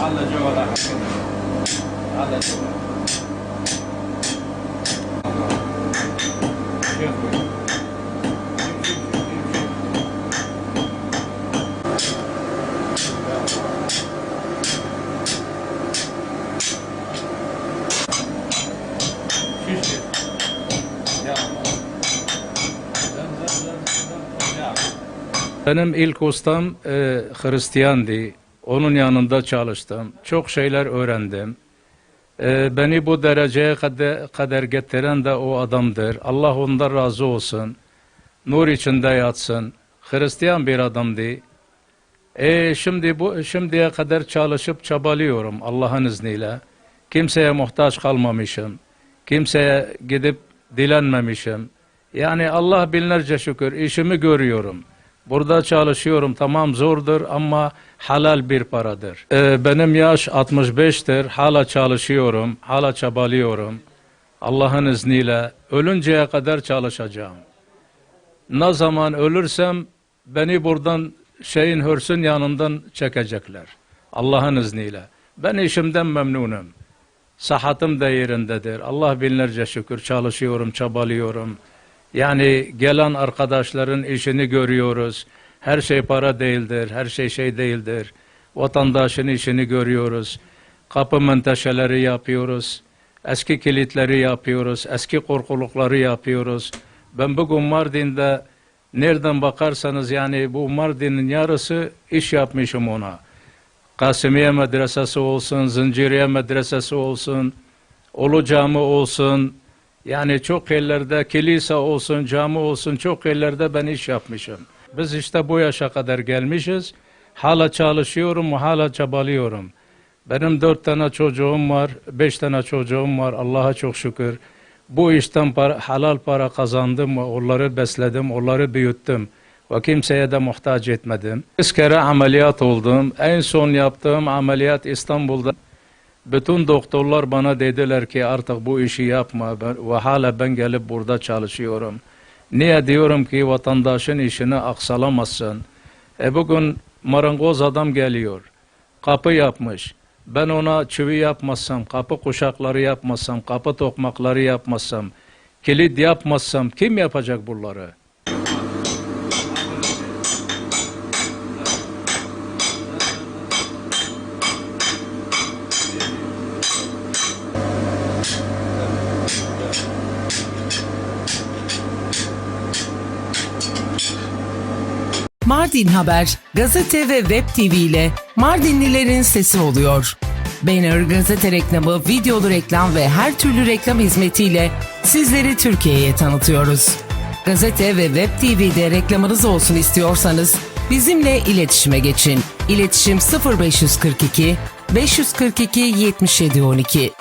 على جوال على خانم ایل کوستم خرستیان دی Onun yanında çalıştım. Çok şeyler öğrendim. E, beni bu dereceye kadar, kadar getiren de o adamdır. Allah ondan razı olsun. Nur içinde yatsın. Hristiyan bir adamdı. E, şimdi bu şimdiye kadar çalışıp çabalıyorum Allah'ın izniyle. Kimseye muhtaç kalmamışım. Kimseye gidip dilenmemişim. Yani Allah binlerce şükür işimi görüyorum. Burada çalışıyorum tamam zordur ama halal bir paradır. Ee, benim yaş 65'tir. Hala çalışıyorum. Hala çabalıyorum. Allah'ın izniyle ölünceye kadar çalışacağım. Ne zaman ölürsem beni buradan şeyin hırsın yanından çekecekler. Allah'ın izniyle. Ben işimden memnunum. Sahatım da yerindedir. Allah binlerce şükür çalışıyorum, çabalıyorum. Yani gelen arkadaşların işini görüyoruz. Her şey para değildir, her şey şey değildir. Vatandaşın işini görüyoruz. Kapı menteşeleri yapıyoruz. Eski kilitleri yapıyoruz. Eski korkulukları yapıyoruz. Ben bugün Mardin'de nereden bakarsanız yani bu Mardin'in yarısı iş yapmışım ona. Kasimiye Medresesi olsun, Zinciriye Medresesi olsun, Ulu Cami olsun, yani çok yerlerde kilise olsun, cami olsun çok yerlerde ben iş yapmışım. Biz işte bu yaşa kadar gelmişiz. Hala çalışıyorum, hala çabalıyorum. Benim dört tane çocuğum var, beş tane çocuğum var Allah'a çok şükür. Bu işten para, halal para kazandım, onları besledim, onları büyüttüm. Ve kimseye de muhtaç etmedim. Üç kere ameliyat oldum. En son yaptığım ameliyat İstanbul'da. Bütün doktorlar bana dediler ki artık bu işi yapma Ben- ve hala ben gelip burada çalışıyorum. Niye diyorum ki vatandaşın işini aksalamazsın. E bugün marangoz adam geliyor. Kapı yapmış. Ben ona çivi yapmazsam, kapı kuşakları yapmazsam, kapı tokmakları yapmazsam, kilit yapmazsam kim yapacak bunları? Mardin Haber, gazete ve web TV ile Mardinlilerin sesi oluyor. Banner, gazete reklamı, videolu reklam ve her türlü reklam hizmetiyle sizleri Türkiye'ye tanıtıyoruz. Gazete ve web TV'de reklamınız olsun istiyorsanız bizimle iletişime geçin. İletişim 0542 542 7712